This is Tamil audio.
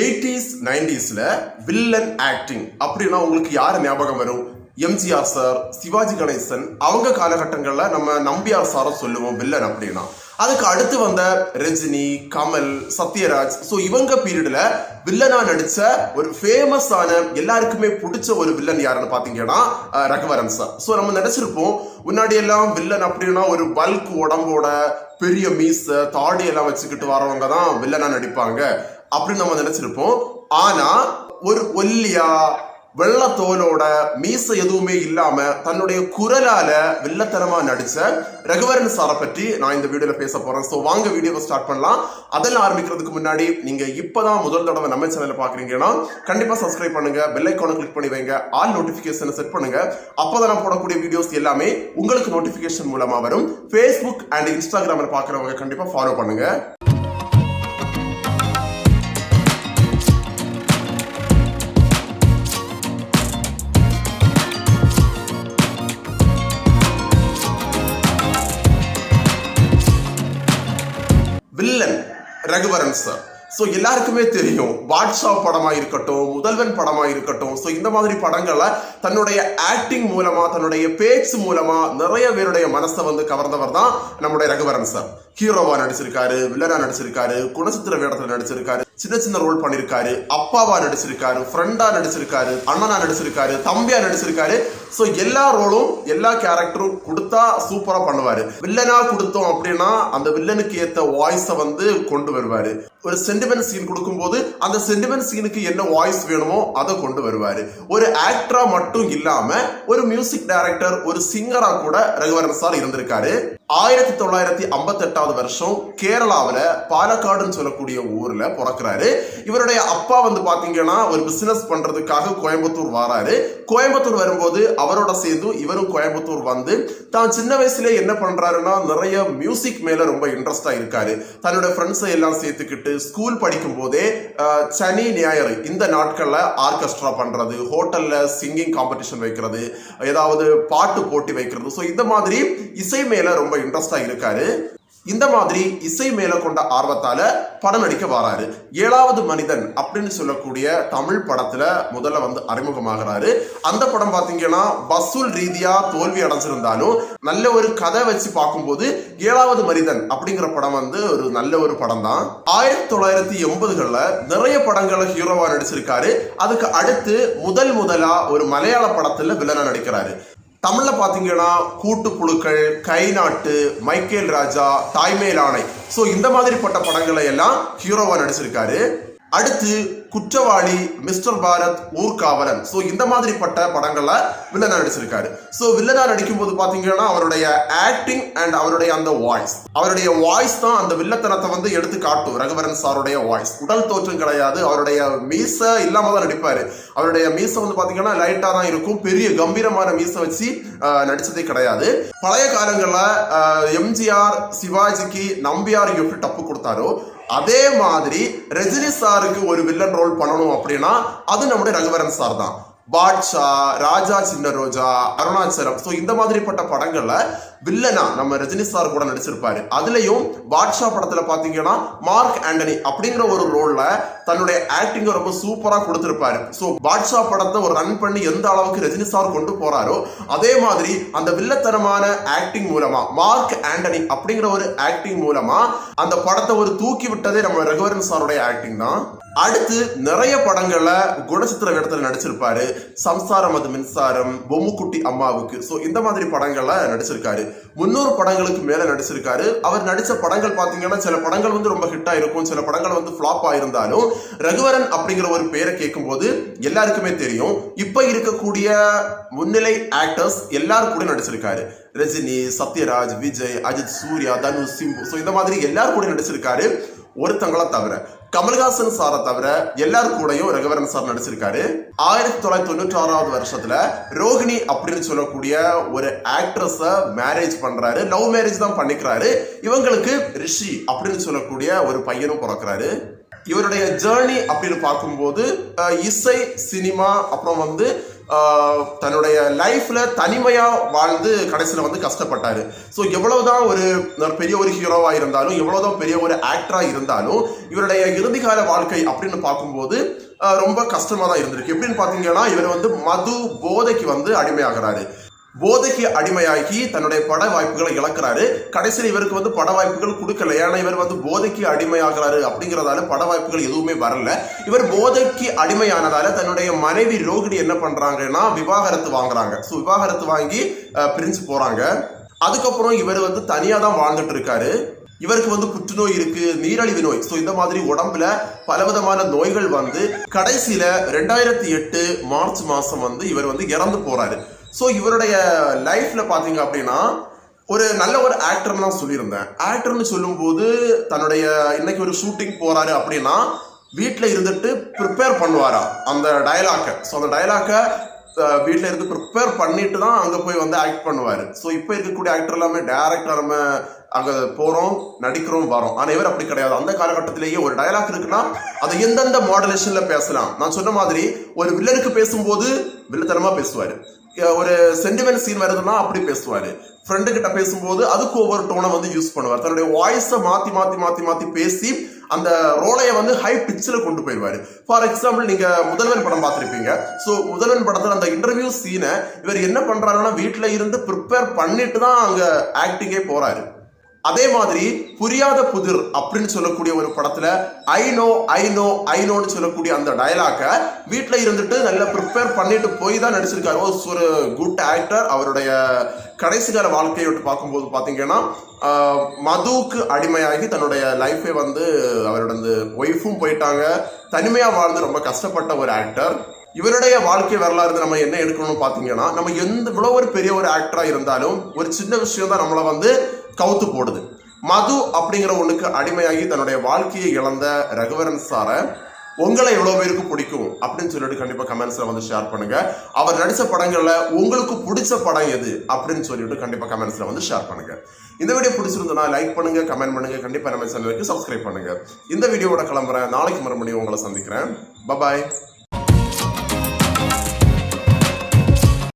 எயிட்டிஸ் நைன்டிஸில் வில்லன் ஆக்டிங் அப்படின்னா உங்களுக்கு யார் ஞாபகம் வரும்? எம்ஜிஆர் சார் சிவாஜி கணேசன். அவங்க காலகட்டங்களில் நம்ம நம்பியார் சாரை சொல்லுவோம் வில்லன் அப்படின்னா. அதுக்கு அடுத்து வந்த ரஜினி கமல் சத்யராஜ். ஸோ இவங்க பீரியடில் வில்லனாக நடித்த ஒரு ஃபேமஸான எல்லாருக்குமே பிடிச்ச ஒரு வில்லன் யாருன்னு பார்த்தீங்கன்னா ரகுவரன் சார். ஸோ நம்ம நினச்சிருப்போம் முன்னாடி எல்லாம் வில்லன் அப்படின்னா ஒரு பல்க் உடம்போட பெரிய மீச தாடி எல்லாம் வச்சுக்கிட்டு வரவங்க தான் வில்லனா நடிப்பாங்க. அப்படின்னு நம்ம நினைச்சிருப்போம். ஆனா ஒரு ஒல்லியா வெள்ளத்தோலோட மீச எதுவுமே இல்லாம தன்னுடைய குரலால வெள்ளத்தனமா நடிச்ச ரகுவரன் சாரை பற்றி நான் இந்த வீடியோல பேச போறேன். ஸோ வாங்க வீடியோவை ஸ்டார்ட் பண்ணலாம். அதெல்லாம் ஆரம்பிக்கிறதுக்கு முன்னாடி நீங்க இப்பதான் முதல் தடவை நம்ம சேனலை பாக்குறீங்கன்னா கண்டிப்பா சப்ஸ்கிரைப் பண்ணுங்க பெல் ஐக்கானை கிளிக் பண்ணி வைங்க ஆல் நோட்டிபிகேஷனை செட் பண்ணுங்க. அப்பதான் நான் போடக்கூடிய வீடியோஸ் எல்லாமே உங்களுக்கு நோட்டிபிகேஷன் மூலமா வரும். ஃபேஸ்புக் அண்ட் இன்ஸ்டாகிராமில் பாக்குறவங்க கண்டிப்பா ஃபாலோ பண்ணுங்க. ரகுவரன் சார் ஸோ எல்லாருக்குமே தெரியும் பாட்ஷா படமாக இருக்கட்டும் முதல்வன் படமாக இருக்கட்டும் ஸோ இந்த மாதிரி படங்களை தன்னுடைய ஆக்டிங் மூலமாக தன்னுடைய பேச்சு மூலமாக நிறைய பேருடைய மனசை வந்து கவர்ந்தவர் தான் நம்முடைய ரகுவரன் சார் ஹீரோவா நடிச்சிருக்காரு வில்லனா நடிச்சிருக்காரு குணசித்திர வேடத்தில் நடிச்சிருக்காரு. சின்ன சின்ன ரோல் பண்ணியிருக்காரு அப்பாவா நடிச்சிருக்காரு ஃப்ரெண்டா நடிச்சிருக்காரு அண்ணனா நடிச்சிருக்காரு தம்பியா நடிச்சிருக்காரு. ஸோ எல்லா ரோலும் எல்லா கேரக்டரும் கொடுத்தா சூப்பரா பண்ணுவாரு. வில்லனா கொடுத்தோம் அப்படின்னா அந்த வில்லனுக்கு ஏத்த வாய்ஸை வந்து கொண்டு வருவாரு. ஒரு சென்டிமெண்ட் சீன் கொடுக்கும்போது அந்த சென்டிமெண்ட் சீனுக்கு என்ன வாய்ஸ் வேணுமோ அதை கொண்டு வருவாரு. ஒரு ஆக்டரா மட்டும் இல்லாம ஒரு மியூசிக் டைரக்டர் ஒரு சிங்கரா கூட ரகுவரன் சார் இருந்திருக்காரு. ஆயிரத்தி தொள்ளாயிரத்தி ஐம்பத்தி எட்டாவது வருஷம் கேரளாவுல பாலக்காடுன்னு சொல்லக்கூடிய ஊர்ல பார்க்குறாரு. இவருடைய அப்பா வந்து பார்த்தீங்கன்னா ஒரு பிசினஸ் பண்றதுக்காக கோயம்புத்தூர் வராரு. கோயம்புத்தூர் வரும்போது அவரோட சேர்ந்து இவரும் கோயம்புத்தூர் வந்து தான் சின்ன வயசுல என்ன பண்றாருன்னா நிறைய மியூசிக் மேல ரொம்ப இன்ட்ரெஸ்டாக இருக்காரு. தன்னோட ஃப்ரெண்ட்ஸை எல்லாம் சேர்த்துக்கிட்டு ஸ்கூல் படிக்கும் போதே சனி ஞாயிறு இந்த நாட்களில் ஆர்கெஸ்ட்ரா பண்றது ஹோட்டல்ல சிங்கிங் காம்படிஷன் வைக்கிறது ஏதாவது பாட்டு போட்டி வைக்கிறது. ஸோ இந்த மாதிரி இசை மேலே ரொம்ப இன்ட்ரெஸ்டாக இருக்காரு. இந்த மாதிரி இசை மேல கொண்ட ஆர்வத்தால படம் நடிக்க வராரு. ஏழாவது மனிதன் அப்படின்னு சொல்லக்கூடிய தமிழ் படத்துல முதல்ல வந்து அறிமுகமாகிறாரு. அந்த படம் பாத்தீங்கன்னா வசூல் ரீதியா தோல்வி அடைஞ்சிருந்தாலும் நல்ல ஒரு கதை வச்சு பார்க்கும்போது ஏழாவது மனிதன் அப்படிங்கிற படம் வந்து ஒரு நல்ல ஒரு படம் தான் ஆயிரத்தி தொள்ளாயிரத்தி எண்பதுகள்ல நிறைய படங்களை ஹீரோவா நடிச்சிருக்காரு. அதுக்கு அடுத்து முதல் முதலா ஒரு மலையாள படத்துல வில்லனா நடிக்கிறாரு. தமிழில் பார்த்தீங்கன்னா கூட்டுப்புழுக்கள் கை நாட்டு மைக்கேல் ராஜா தாய்மேலானை ஸோ இந்த மாதிரிப்பட்ட படங்களை எல்லாம் ஹீரோவாக நடிச்சிருக்காரு அடுத்து குற்றவாளி மிஸ்டர் பாரத் ஊர்காவலன் ஸோ இந்த மாதிரிப்பட்ட படங்களை வில்லனா நடிச்சிருக்காரு. ஸோ வில்லனா நடிக்கும்போது பார்த்தீங்கன்னா அவருடைய ஆக்டிங் அண்ட் அவருடைய அந்த வாய்ஸ் அவருடைய வாய்ஸ் தான் அந்த வில்லத்தனத்தை வந்து எடுத்து காட்டும். ரகுவரன் சாருடைய வாய்ஸ் உடல் தோற்றம் கிடையாது. அவருடைய மீச இல்லாம தான் நடிப்பாரு. அவருடைய மீச வந்து பார்த்தீங்கன்னா லைட்டா தான் இருக்கும். பெரிய கம்பீரமான மீச வச்சு நடித்ததே நடிச்சதே கிடையாது. பழைய காலங்களில் எம்ஜிஆர் சிவாஜிக்கு நம்பியார் எப்படி டப்பு கொடுத்தாரோ அதே மாதிரி ரஜினி சாருக்கு ஒரு வில்லன் ரோல் பண்ணணும் அப்படின்னா அது நம்முடைய ரகுவரன் சார் தான். பாட்ஷா ராஜா சின்ன ரோஜா அருணாச்சலம். ஸோ இந்த மாதிரிப்பட்ட படங்கள்ல வில்லனா நம்ம ரஜினி சார் கூட நடிச்சிருப்பாரு. அதுலயும் பாட்ஷா படத்துல பாத்தீங்கன்னா மார்க் ஆண்டனி அப்படிங்கிற ஒரு ரோல்ல தன்னுடைய ஆக்டிங்க ரொம்ப சூப்பரா கொடுத்திருப்பாரு. ஸோ பாட்ஷா படத்தை ஒரு ரன் பண்ணி எந்த அளவுக்கு ரஜினி சார் கொண்டு போறாரோ அதே மாதிரி அந்த வில்லத்தனமான ஆக்டிங் மூலமா மார்க் ஆண்டனி அப்படிங்கிற ஒரு ஆக்டிங் மூலமா அந்த படத்தை ஒரு தூக்கி விட்டதே நம்ம ரகுவரன் சாருடைய ஆக்டிங் தான். அடுத்து நிறைய படங்கள்ல குணச்சித்திர வேடத்துல நடிச்சிருப்பாரு. சம்சாரம் அது மின்சாரம் பொம்முக்குட்டி அம்மாவுக்கு. ஸோ இந்த மாதிரி படங்கள்ல நடிச்சிருக்காரு. முன்னூறு படங்களுக்கு மேல நடிச்சிருக்காரு. அவர் நடிச்ச படங்கள் பாத்தீங்கன்னா சில படங்கள் வந்து ரொம்ப ஹிட் ஆயிருக்கும். சில படங்கள் வந்து ஃபிளாப் ஆயிருந்தாலும் ரகுவரன் அப்படிங்கிற ஒரு பேரை கேட்கும்போது எல்லாருக்குமே தெரியும். இப்ப இருக்கக்கூடிய முன்னிலை ஆக்டர்ஸ் எல்லாரும் கூட நடிச்சிருக்காரு. ரஜினி சத்யராஜ் விஜய் அஜித் சூர்யா தனுஷ் சிம்பு. ஸோ இந்த மாதிரி எல்லாரும் கூட நடிச்சிருக்காரு. ஒருத்தங்கள தவிர கமல்ஹாசன் சாரை தவிர எல்லாரும் கூடயும் ரகுவரன் சார் நடிச்சிருக்காரு. ஆயிரத்தி தொள்ளாயிரத்தி தொண்ணூற்றி ஆறாவது வருஷத்துல ரோஹிணி அப்படின்னு சொல்லக்கூடிய ஒரு ஆக்ட்ரஸ மேரேஜ் பண்றாரு. லவ் மேரேஜ் தான் பண்ணிக்கிறாரு. இவங்களுக்கு ரிஷி அப்படின்னு சொல்லக்கூடிய ஒரு பையனும் பிறக்கிறாரு. இவருடைய ஜேர்னி அப்படின்னு பார்க்கும்போது இசை சினிமா அப்புறம் வந்து தன்னுடைய லைஃப்பில் தனிமையாக வாழ்ந்து கடைசியில் வந்து கஷ்டப்பட்டார். ஸோ எவ்வளவுதான் ஒரு பெரிய ஒரு ஹீரோவாக இருந்தாலும் எவ்வளோதான் பெரிய ஒரு ஆக்டராக இருந்தாலும் இவருடைய இறுதிகால வாழ்க்கை அப்படின்னு பார்க்கும்போது ரொம்ப கஷ்டமாக தான் இருந்திருக்கு. எப்படின்னு பார்த்தீங்கன்னா இவர் வந்து மது போதைக்கு வந்து அடிமையாகிறாரு. போதைக்கு அடிமையாகி தன்னுடைய பட வாய்ப்புகளை இழக்கிறாரு. கடைசியில் இவருக்கு வந்து பட வாய்ப்புகள் கொடுக்கல. ஏன்னா இவர் வந்து போதைக்கு அடிமையாகிறாரு அப்படிங்கிறதால பட வாய்ப்புகள் எதுவுமே வரல. இவர் போதைக்கு அடிமையானதால தன்னுடைய மனைவி ரோகிணி என்ன பண்றாங்கன்னா விவாகரத்து வாங்குறாங்க. ஸோ விவாகரத்து வாங்கி பிரிஞ்சு போறாங்க. அதுக்கப்புறம் இவர் வந்து தனியா தான் வாழ்ந்துட்டு இருக்காரு. இவருக்கு வந்து புற்றுநோய் இருக்கு நீரழிவு நோய். ஸோ இந்த மாதிரி உடம்புல பலவிதமான நோய்கள் வந்து கடைசியில ரெண்டாயிரத்தி எட்டு மார்ச் மாசம் வந்து இவர் வந்து இறந்து போறாரு. ஸோ இவருடைய லைஃப்பில் பார்த்தீங்க அப்படின்னா ஒரு நல்ல ஒரு ஆக்டர்னு தான் சொல்லியிருந்தேன். ஆக்டர்னு சொல்லும்போது தன்னுடைய இன்னைக்கு ஒரு ஷூட்டிங் போகிறாரு அப்படின்னா வீட்டில் இருந்துட்டு ப்ரிப்பேர் பண்ணுவாரா? அந்த டயலாக்கை ஸோ அந்த டயலாக்கை வீட்டில் இருந்து ப்ரிப்பேர் பண்ணிட்டு தான் அங்கே போய் வந்து ஆக்ட் பண்ணுவார். ஸோ இப்போ இருக்கக்கூடிய ஆக்டர் எல்லாமே டேரக்டாக நம்ம அங்கே போகிறோம் நடிக்கிறோம் வரோம். ஆனால் இவர் அப்படி கிடையாது. அந்த காலகட்டத்திலேயே ஒரு டயலாக் இருக்குன்னா அதை எந்தெந்த மாடுலேஷனில் பேசலாம்? நான் சொன்ன மாதிரி ஒரு வில்லனுக்கு பேசும்போது வில்லத்தனமாக பேசுவார். ஒரு சென்டிமெண்ட் சீன் வருதுன்னா அப்படி பேசுவார். ஃப்ரெண்டு கிட்ட பேசும்போது அதுக்கு ஒவ்வொரு டோனை வந்து யூஸ் பண்ணுவார். தன்னுடைய வாய்ஸை மாற்றி மாற்றி மாற்றி மாற்றி பேசி அந்த ரோலையை வந்து ஹை பிச்சில் கொண்டு போயிடுவார். ஃபார் எக்ஸாம்பிள் நீங்கள் முதல்வன் படம் பார்த்துருப்பீங்க. ஸோ முதல்வன் படத்தில் அந்த இன்டர்வியூ சீனை இவர் என்ன பண்ணுறாருன்னா வீட்டில் இருந்து ப்ரிப்பேர் பண்ணிட்டு தான் அங்கே ஆக்டிங்கே போகிறாரு அதே மாதிரி புரியாத புதிர் அப்படின்னு சொல்லக்கூடிய ஒரு படத்துல ஐ நோ ஐ நோ ஐ நோன்னு சொல்லக்கூடிய அந்த டயலாக்கை வீட்டில் இருந்துட்டு நல்லா ப்ரிப்பேர் பண்ணிட்டு போய் தான் நடிச்சிருக்காரு. ஒரு குட் ஆக்டர் அவருடைய கடைசி கால வாழ்க்கையை விட்டு பார்க்கும்போது பார்த்தீங்கன்னா மதுவுக்கு அடிமையாகி தன்னுடைய லைஃபை வந்து அவரோட ஒய்ஃபும் போயிட்டாங்க. தனிமையாக வாழ்ந்து ரொம்ப கஷ்டப்பட்ட ஒரு ஆக்டர் இவருடைய வாழ்க்கை வரலாறு நம்ம என்ன எடுக்கணும்னு பார்த்தீங்கன்னா நம்ம எந்த இவ்வளோ ஒரு பெரிய ஒரு ஆக்டராக இருந்தாலும் ஒரு சின்ன விஷயம் தான் நம்மளை வந்து கவுத்து போடுது. மது அப்படிங்கிற ஒன்றுக்கு அடிமையாகி தன்னுடைய வாழ்க்கையை இழந்த ரகுவரன் சாரை உங்களை எவ்வளோ பேருக்கு பிடிக்கும்? அப்படின்னு சொல்லிட்டு கண்டிப்பாக கமெண்ட்ஸில் வந்து ஷேர் பண்ணுங்க. அவர் நடித்த படங்களில் உங்களுக்கு பிடிச்ச படம் எது? அப்படின்னு சொல்லிட்டு கண்டிப்பாக கமெண்ட்ஸில் வந்து ஷேர் பண்ணுங்க. இந்த வீடியோ பிடிச்சிருந்தனா லைக் பண்ணுங்க கமெண்ட் பண்ணுங்க. கண்டிப்பாக நம்ம சேனலுக்கு சப்ஸ்கிரைப் பண்ணுங்க. இந்த வீடியோவோட கிளம்புறேன். நாளைக்கு மறுபடியும் உங்களை சந்திக்கிறேன். பபாய்